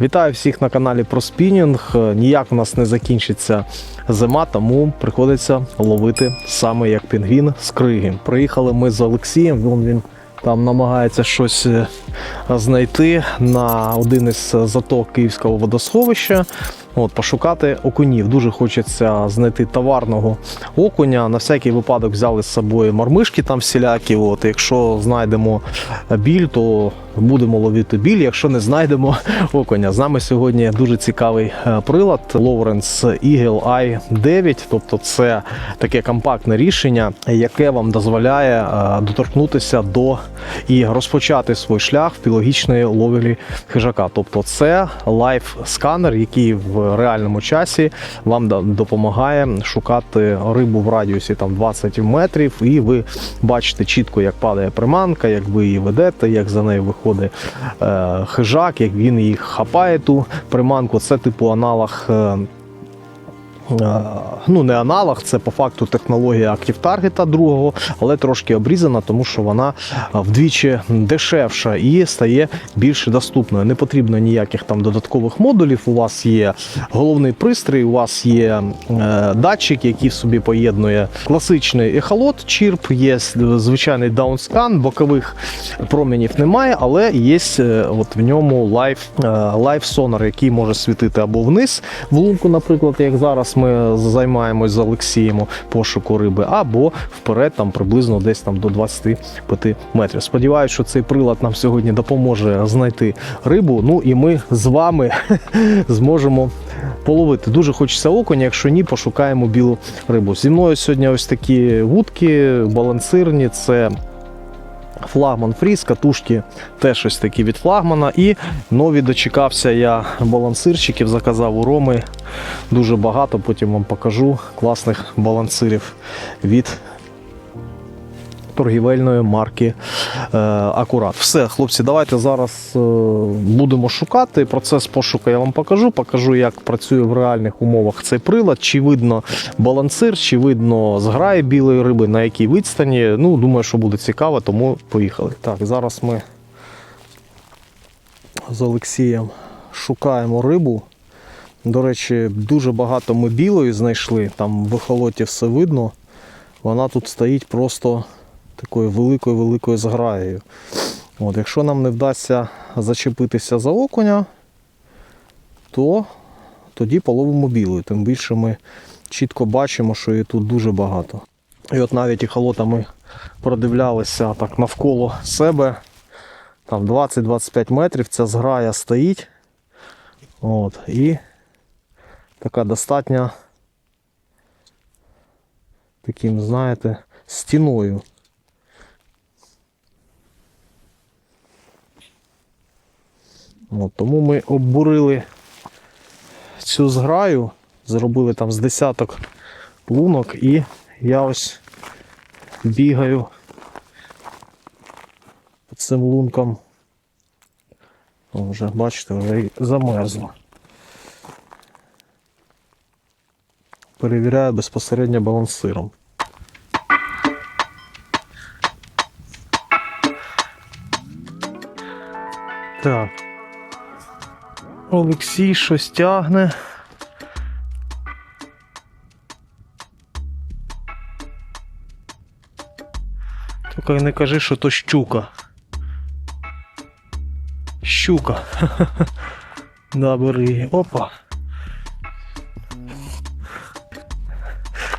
Вітаю всіх на каналі про спінінг. Е, Ніяк у нас не закінчиться зима, тому приходиться ловити саме як пінгвін з криги. Приїхали ми з Олексієм. Вон він там намагається щось е, знайти на один із заток Київського водосховища. От, пошукати окунів. Дуже хочеться знайти товарного окуня. На всякий випадок взяли з собою мормишки там всілякі. От, якщо знайдемо біль, то будемо ловити біль. Якщо не знайдемо окуня. З нами сьогодні дуже цікавий е, прилад Lowrance Eagle i 9. Тобто це таке компактне рішення, яке вам дозволяє е, доторкнутися до і розпочати свій шлях в біологічної ловлі хижака. Тобто це лайф-сканер, який в реальному часі вам допомагає шукати рибу в радіусі там 20 метрів, і ви бачите чітко, як падає приманка, як ви її ведете, як за нею виходить е, хижак, як він їх хапає ту приманку. Це типу аналог. Е, Ну, не аналог, це по факту технологія Active Target другого, але трошки обрізана, тому що вона е, вдвічі дешевша і стає більш доступною. Не потрібно ніяких там додаткових модулів. У вас є головний пристрій, у вас є е, датчик, який собі поєднує класичний ехолот, чірп, є звичайний даунскан, бокових промінів немає, але є от в ньому лайф, лайф сонар, який може світити або вниз в лунку, наприклад, як зараз ми займаємось з Олексієм пошуку риби, або вперед, там приблизно десь там до 25 метрів. Сподіваюсь, що цей прилад нам сьогодні допоможе знайти рибу. Ну і ми з вами зможемо половити. Дуже хочеться окуня, якщо ні, пошукаємо білу рибу. Зі мною сьогодні ось такі вудки, балансирні. Це Флагман фріз, катушки теж ось такі від флагмана. І нові дочекався я балансирчиків, заказав у Роми дуже багато. Потім вам покажу класних балансирів від торгівельної марки е, Акурат. Все, хлопці, давайте зараз е, будемо шукати. Процес пошуку я вам покажу. Покажу, як працює в реальних умовах цей прилад, чи видно балансир, чи видно зграї білої риби, на якій відстані. Ну, думаю, що буде цікаво, тому поїхали. Так, зараз ми з Олексієм шукаємо рибу. До речі, дуже багато ми білої знайшли, там в ехолоті все видно. Вона тут стоїть просто такою великою-великою зграєю. От, якщо нам не вдасться зачепитися за окуня, то тоді половимо білою. Тим більше ми чітко бачимо, що її тут дуже багато. І от навіть ехолота ми продивлялися так навколо себе. Там 20-25 метрів ця зграя стоїть. От, і така достатньо таким, знаєте, стіною. От, тому ми оббурили цю зграю, зробили там з десяток лунок і я ось бігаю по цим лункам. О, вже, бачите, вже замерзло. Перевіряю безпосередньо балансиром. Так. Олексій щось тягне. Тільки не кажи, що то щука. Щука. Да, бери. її. Опа.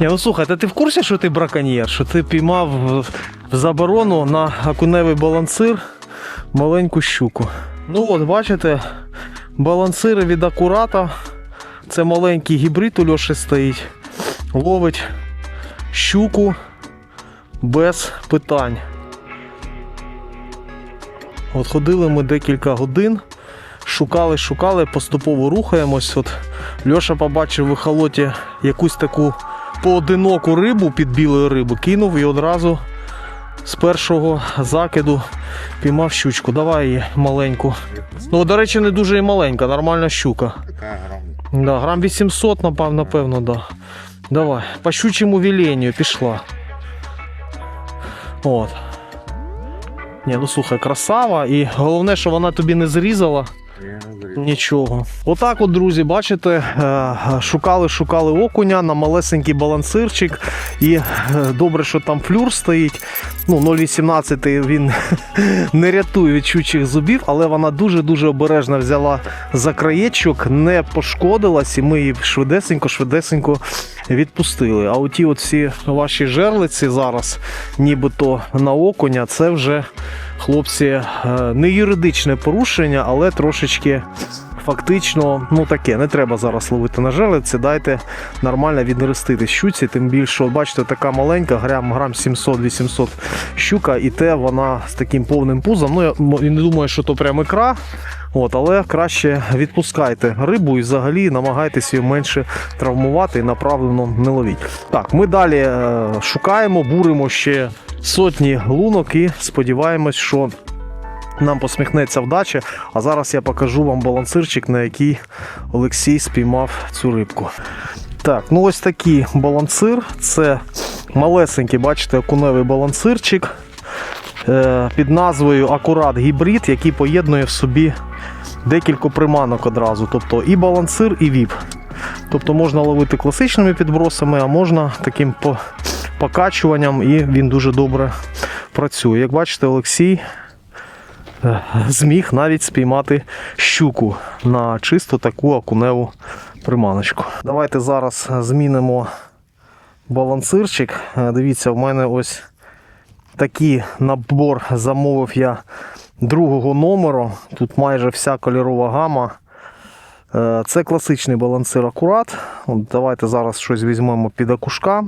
Ні, ну слухай, та ти в курсі, що ти браконьєр? Що ти піймав в- заборону на окуневий балансир маленьку щуку. Ну от, бачите, балансири від акурата. Це маленький гібрид у Льоші стоїть. Ловить щуку без питань. От ходили ми декілька годин, шукали, шукали, поступово рухаємось. От Льоша побачив в ехолоті якусь таку поодиноку рибу під білою рибу, кинув і одразу з першого закиду піймав щучку. Давай її маленьку. Ну, до речі, не дуже і маленька, нормальна щука. Да, грам 800, напав, напевно, да. Давай, по щучому віленню пішла. От. Ні, ну слухай, красава. І головне, що вона тобі не зрізала Нічого. Отак, от, друзі, бачите, е, шукали, шукали окуня на малесенький балансирчик. І е, добре, що там флюр стоїть. Ну, 0,18 він не рятує від чучих зубів, але вона дуже-дуже обережно взяла за краєчок, не пошкодилась, і ми її швидесенько-швидесенько відпустили. А оті от всі ваші жерлиці зараз, нібито на окуня, це вже хлопці, е, не юридичне порушення, але трошечки фактично, ну таке, не треба зараз ловити на жерлиці, дайте нормально віднерестити щуці, тим більше, бачите, така маленька, грам, грам 700-800 щука, і те вона з таким повним пузом. Ну, я не думаю, що то прям ікра. От, але краще відпускайте рибу і взагалі намагайтеся її менше травмувати і направлено не ловіть. Так, ми далі е, шукаємо, буримо ще сотні лунок і сподіваємось, що нам посміхнеться вдача. А зараз я покажу вам балансирчик, на який Олексій спіймав цю рибку. Так, ну ось такий балансир. Це малесенький, бачите, окуневий балансирчик е, під назвою Акурат гібрид, який поєднує в собі декілька приманок одразу. Тобто і балансир, і віп. Тобто можна ловити класичними підбросами, а можна таким покачуванням, і він дуже добре працює. Як бачите, Олексій е, зміг навіть спіймати щуку на чисто таку окуневу приманочку. Давайте зараз змінимо балансирчик. Е, Дивіться, в мене ось такий набор замовив я другого номеру. Тут майже вся кольорова гама. Е, Це класичний балансир акурат. От Давайте зараз щось візьмемо під акушка.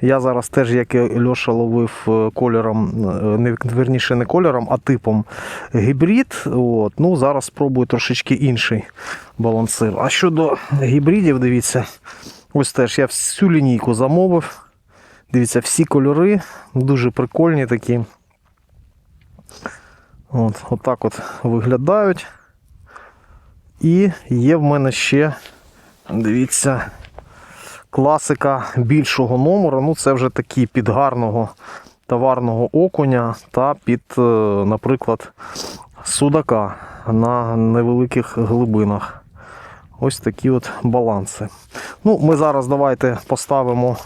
Я зараз теж, як і Льоша ловив е, кольором, е, не верніше не кольором, а типом гібрид. От. Ну, зараз спробую трошечки інший балансир. А щодо гібридів, дивіться, ось теж я всю лінійку замовив. Дивіться, всі кольори дуже прикольні такі. От, отак от виглядають. І є в мене ще, дивіться, класика більшого номеру. Ну, це вже такі під гарного товарного окуня та під, е, наприклад, судака на невеликих глибинах. Ось такі от баланси. Ну, ми зараз давайте поставимо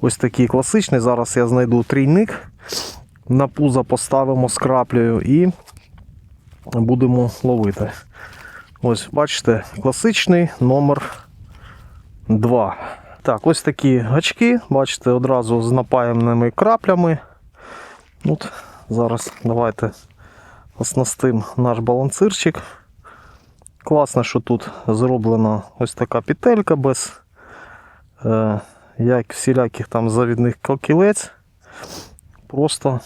ось такий класичний. Зараз я знайду трійник. На пузо поставимо з краплею і будемо ловити. Ось, бачите, класичний номер 2. Так, ось такі гачки, бачите, одразу з напаяними краплями. От, зараз давайте оснастим наш балансирчик. Класно, що тут зроблена ось така петелька без е, як всіляких там завідних кілець. Просто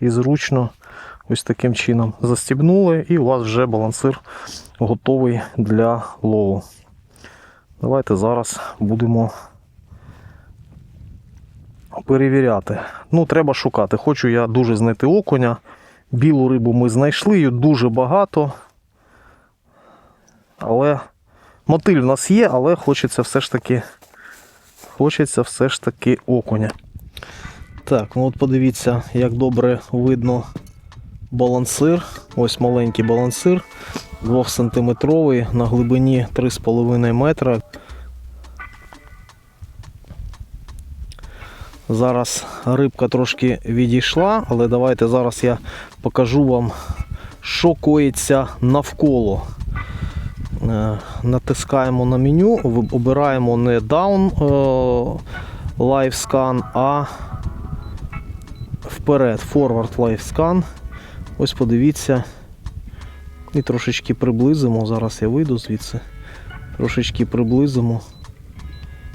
і зручно ось таким чином застібнули, і у вас вже балансир готовий для лову. Давайте зараз будемо перевіряти. Ну, треба шукати. Хочу я дуже знайти окуня. Білу рибу ми знайшли, її дуже багато. Але мотиль в нас є, але хочеться все ж таки. Хочеться все ж таки окуня. Так, ну от подивіться, як добре видно балансир. Ось маленький балансир. 2 сантиметровий на глибині 3,5 метра. Зараз рибка трошки відійшла, але давайте зараз я покажу вам, що коїться навколо. Е, Натискаємо на меню, обираємо не Down е, Live Scan, а вперед Forward Live Scan. Ось подивіться. І трошечки приблизимо. Зараз я вийду звідси. Трошечки приблизимо.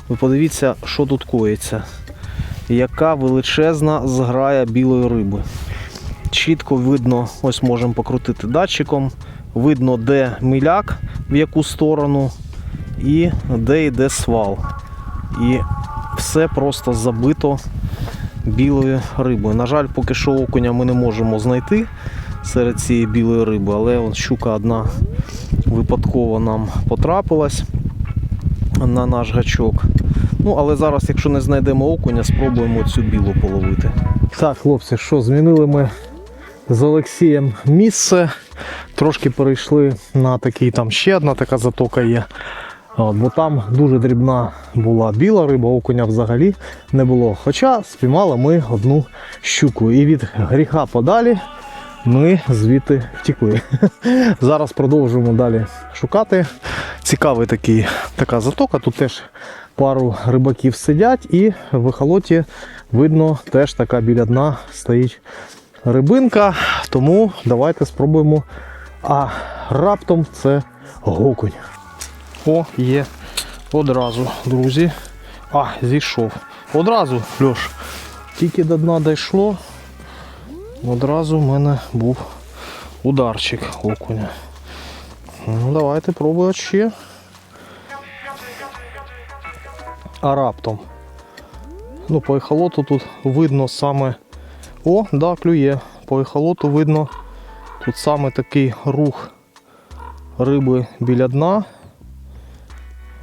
Ви подивіться, що тут коїться. Яка величезна зграя білої риби. Чітко видно, ось можемо покрутити датчиком. Видно, де миляк, в яку сторону, і де йде свал. І все просто забито білою рибою. На жаль, поки що окуня ми не можемо знайти серед цієї білої риби, але от щука одна випадково нам потрапилась на наш гачок. Ну, але зараз, якщо не знайдемо окуня, спробуємо цю білу половити. Так, хлопці, що, змінили ми з Олексієм місце. трошки перейшли на такий, там ще одна така затока є. От, бо там дуже дрібна була біла риба, окуня взагалі не було. Хоча спіймали ми одну щуку. І від гріха подалі ми звідти втекли. Зараз продовжуємо далі шукати. Цікавий такий, така затока. Тут теж пару рибаків сидять, і в ехолоті видно, теж така біля дна стоїть рибинка. Тому давайте спробуємо. А раптом це гокунь. О, є. Одразу, друзі. А, зійшов. Одразу, Льош. Тільки до дна дійшло. Одразу в мене був ударчик окуня. Ну, давайте пробувати ще. А раптом. Ну, по ехолоту тут видно саме. О, да, клює. По ехолоту видно тут саме такий рух риби біля дна.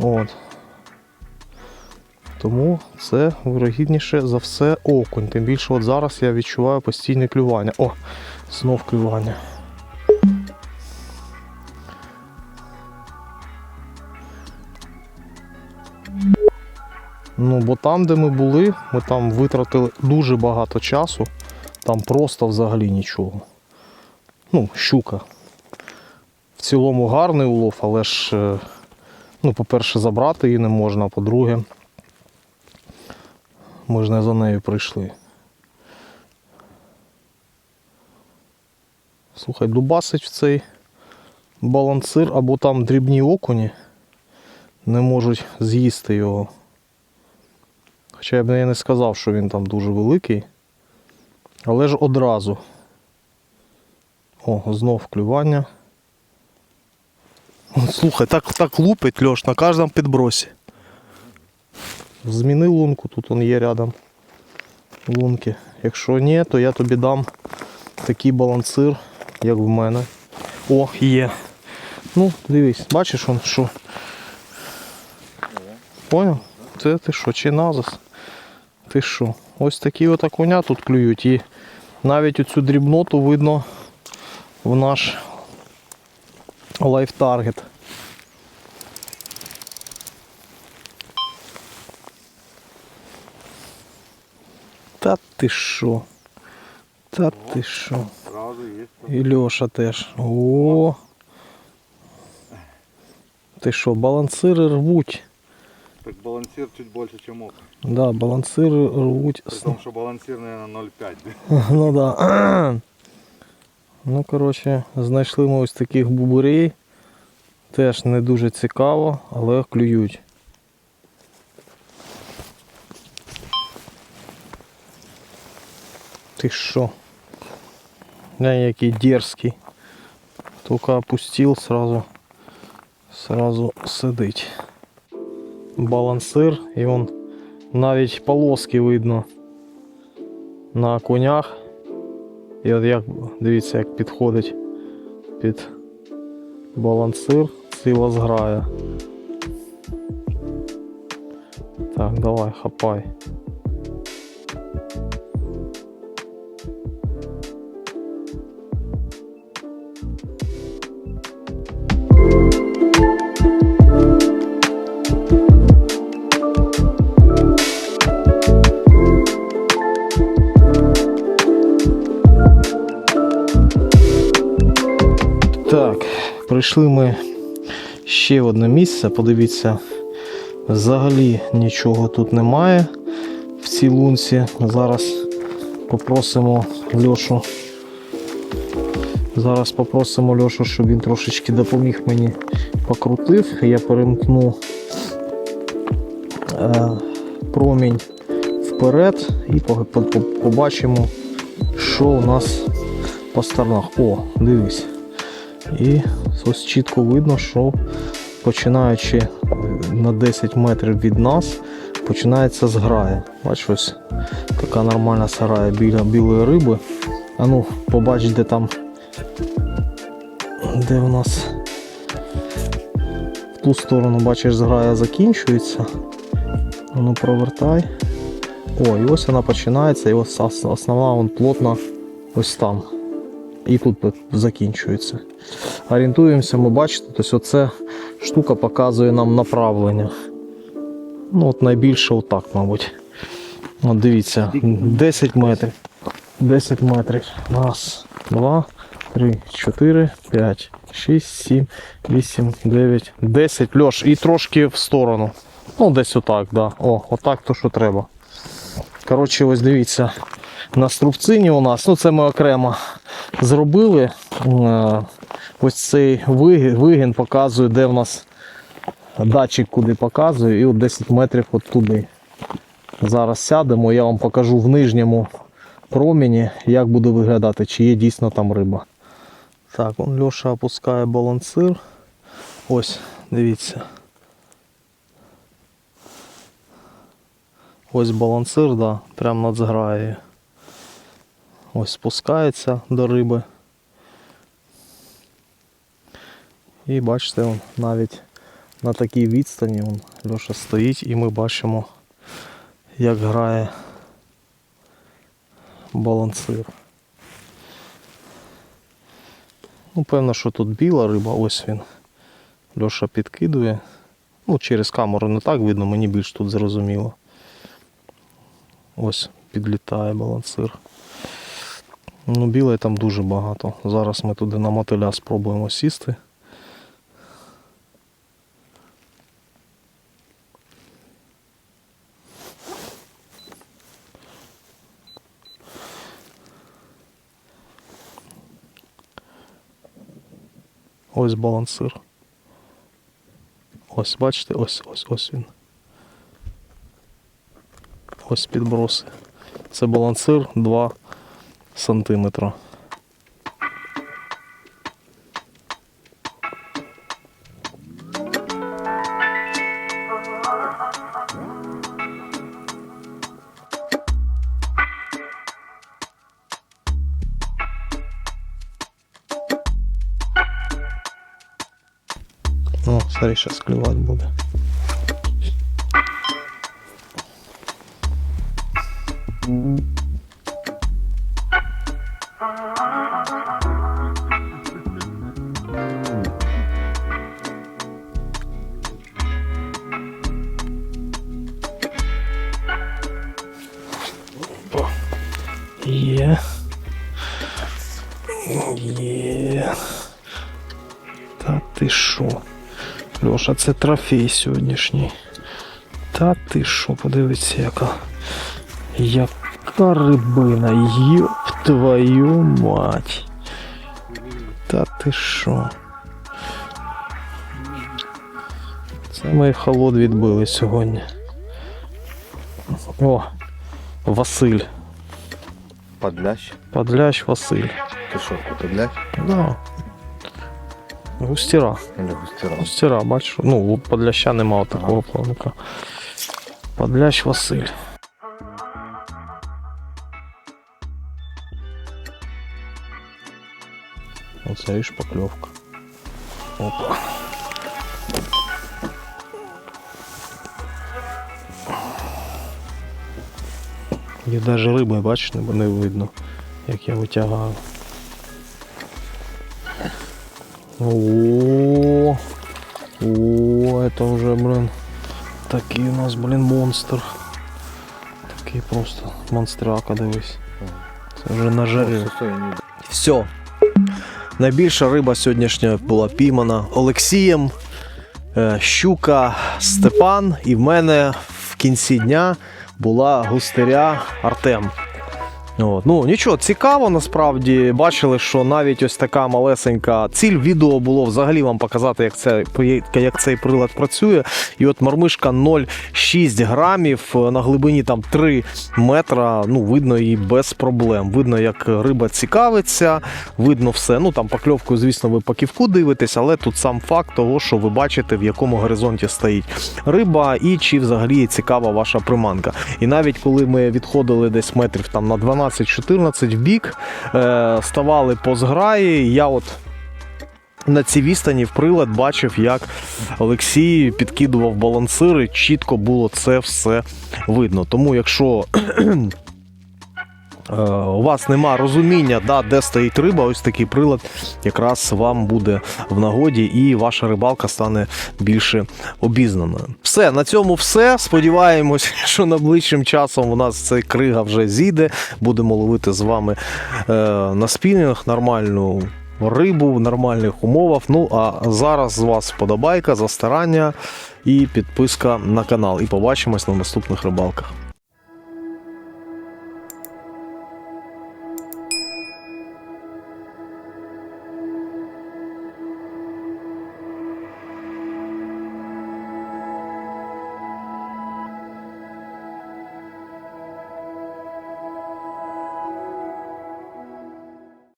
От. Тому це вирогідніше за все окунь. Тим більше от зараз я відчуваю постійне клювання. О, знов клювання. Ну, бо там, де ми були, ми там витратили дуже багато часу, там просто взагалі нічого. Ну, щука. В цілому гарний улов, але ж, е, ну, по-перше, забрати її не можна, а по-друге, ми ж не за нею прийшли. Слухай, дубасить в цей балансир або там дрібні окуні не можуть з'їсти його. Хоча я б я не сказав, що він там дуже великий. Але ж одразу. О, знов клювання. От, Слухай, так, так лупить Льош на кожному підбросі. Зміни лунку, тут он є рядом лунки. Якщо ні, то я тобі дам такий балансир, як в мене. О, є. Ну, дивись, бачиш он що. Поняв? Це ти що, чи назас? Ти що? Ось такі от окуня тут клюють і навіть оцю дрібноту видно в наш лайфтаргет. Та ти що? Та ти що? І Льоша теж. О. Ти що, балансири рвуть. Так балансир чуть больше, чем ок. Да, балансири рвуть. При том, что балансир, наверное, 0,5. Ну да. Ну, коротше, знайшли ми ось таких бубурей. Теж не дуже цікаво, але клюють. Ти що? Глянь, який дерзкий. Тільки опустив, сразу, сразу сидить. Балансир і он навіть полоски видно на конях. І от як дивіться, як підходить під балансир ціла зграя. Так, давай, хапай. Так, прийшли ми ще в одне місце. Подивіться, взагалі нічого тут немає в цій лунці. Зараз попросимо Льошу. Зараз попросимо Льошу, щоб він трошечки допоміг мені покрутив. Я перемкну е, промінь вперед і по- по- по- побачимо, що у нас по сторонах. О, дивись. І ось чітко видно, що починаючи на 10 метрів від нас, починається зграя. Бачиш, ось така нормальна сарая біля білої риби. А ну, побач, де там, де у нас в ту сторону, бачиш, зграя закінчується. Ну, провертай. О, і ось вона починається, і ось основна вон плотна ось там. І тут закінчується. Орієнтуємося, ми бачите, тобто оце штука показує нам направлення. Ну, от найбільше отак, мабуть. От дивіться, 10 метрів. 10 метрів. Раз, два, три, чотири, п'ять, шість, сім, вісім, дев'ять, десять. Льош, і трошки в сторону. Ну, десь отак, да. О, отак то, що треба. Коротше, ось дивіться. На струбцині у нас, ну це ми окремо зробили. Ось цей вигін, показує, де в нас датчик куди показує, і от 10 метрів от туди. Зараз сядемо, я вам покажу в нижньому проміні, як буде виглядати, чи є дійсно там риба. Так, он Льоша опускає балансир. Ось, дивіться. Ось балансир, да, прямо над зграєю. Ось спускається до риби. І бачите, навіть на такій відстані Льоша стоїть і ми бачимо, як грає балансир. Ну, певно, що тут біла риба, ось він. Льоша підкидує. Ну, через камеру не так видно, мені більш тут зрозуміло. Ось підлітає балансир. Ну, білої там дуже багато. Зараз ми туди на мотиля спробуємо сісти. Ось балансир. Ось, бачите, ось, ось, ось він. Ось підброси. Це балансир 2 сантиметра. Смотри, сейчас клевать буде. Опа. Це трофей сьогоднішній. Та ти що, подивіться, яка. Яка рибина, йоп твою мать. Та ти що? Це ми холод відбили сьогодні. О, Василь. Подлящ. Подлящ Василь. Ти що, подлящ? Да. Густіра. Или густера? Густіра, бачиш, ну, у подляща немає такого плавника. Подлящ Василь. Оце і шпакльовка. Опа. Є навіть риби, бачиш, не видно, як я витягаю. О, о, это уже, блин, такий у нас, блин, монстр. Такий просто монстряка, дивись. Це вже на жарі. Все. Найбільша риба сьогоднішня була піймана Олексієм, е, щука Степан, і в мене в кінці дня була густеря Артем. От. Ну нічого, цікаво насправді. Бачили, що навіть ось така малесенька ціль відео було взагалі вам показати, як, це, як цей прилад працює. І от мармишка 0,6 грамів на глибині там 3 метра. Ну, видно її без проблем. Видно, як риба цікавиться, видно все. Ну там покльовку, звісно, ви по ківку дивитесь, але тут сам факт того, що ви бачите, в якому горизонті стоїть риба, і чи взагалі цікава ваша приманка. І навіть коли ми відходили десь метрів там на 12-14 в бік, е, ставали по зграї, я от. На цій відстані в прилад бачив, як Олексій підкидував балансири, чітко було це все видно. Тому, якщо у вас нема розуміння, да, де стоїть риба, ось такий прилад якраз вам буде в нагоді, і ваша рибалка стане більше обізнаною. Все, на цьому все. Сподіваємось, що найближчим часом у нас цей крига вже зійде. Будемо ловити з вами е, на спінінг нормальну рибу в нормальних умовах. Ну а зараз з вас вподобайка за старання і підписка на канал. І побачимось на наступних рибалках.